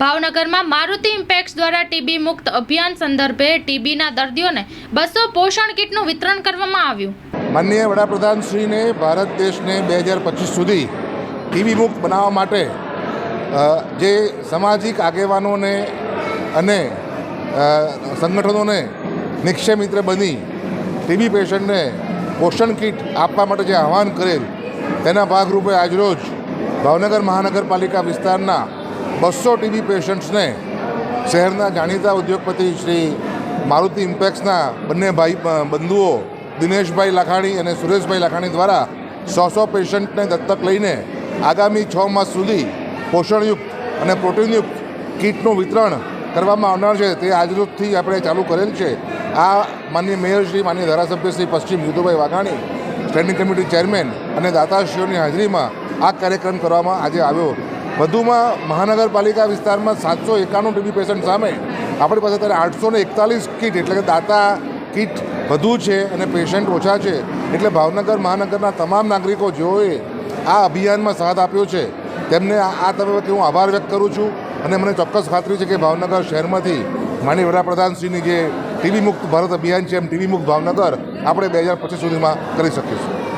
ભાવનગરમાં મારુતિ ઇમ્પેક્સ દ્વારા ટીબી મુક્ત અભિયાન સંદર્ભે ટીબીના દર્દીઓને બસો પોષણ કીટનું વિતરણ કરવામાં આવ્યું. માનનીય વડાપ્રધાનશ્રીને ભારત દેશને બે હજાર પચીસ સુધી ટીબી મુક્ત બનાવવા માટે જે સામાજિક આગેવાનોને અને સંગઠનોને નિક્ષય મિત્ર બની ટીબી પેશન્ટને પોષણ કીટ આપવા માટે જે આહવાન કરેલ, તેના ભાગરૂપે આજરોજ ભાવનગર મહાનગરપાલિકા વિસ્તારના બસો ટીબી પેશન્ટ્સને શહેરના જાણીતા ઉદ્યોગપતિ શ્રી મારુતિ ઇમ્પેક્સના બંને ભાઈ બંધુઓ દિનેશભાઈ લાખાણી અને સુરેશભાઈ લાખાણી દ્વારા સો સો પેશન્ટને દત્તક લઈને આગામી છ માસ સુધી પોષણયુક્ત અને પ્રોટીનયુક્ત કીટનું વિતરણ કરવામાં આવનાર છે. તે આજરોજથી આપણે ચાલુ કરેલ છે. આ માનનીય મેયર શ્રી, માનનીય ધારાસભ્ય શ્રી પશ્ચિમ Yudubhai Vaghani, standing committee chairman અને દાતાશ્રીઓની હાજરીમાં આ કાર્યક્રમ કરવામાં આજે આવ્યો વધુમાં મહાનગરપાલિકા વિસ્તારમાં સાતસો એકાણું ટીબી પેશન્ટ સામે આપણી પાસે અત્યારે આઠસો ને એકતાલીસ કીટ, એટલે કે દાતા કીટ વધુ છે અને પેશન્ટ ઓછા છે. એટલે ભાવનગર મહાનગરના તમામ નાગરિકો જેઓએ આ અભિયાનમાં સાથ આપ્યો છે, તેમને આ તબક્કે હું આભાર વ્યક્ત કરું છું અને મને ચોક્કસ ખાતરી છે કે ભાવનગર શહેરમાંથી માનીય વડાપ્રધાનશ્રીની જે ટીબી મુક્ત ભારત અભિયાન છે એમ ટીબી મુક્ત ભાવનગર આપણે બે હજાર પચીસ સુધીમાં કરી શકીશું.